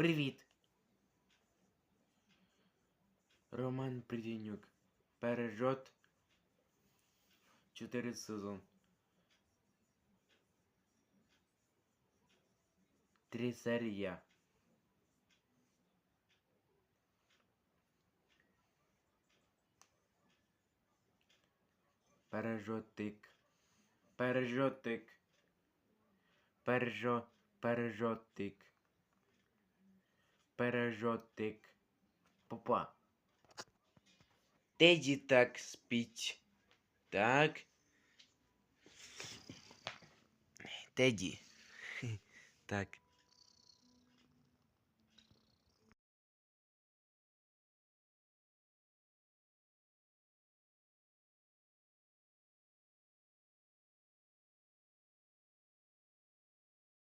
Привіт. Роман Приденюк. Пережот. Чотири сезон. Три серії. Пережотик. Пережотик. Пережо. Пережотик. Пережотик. Попа. Теді так спить. Так. Теді. Так.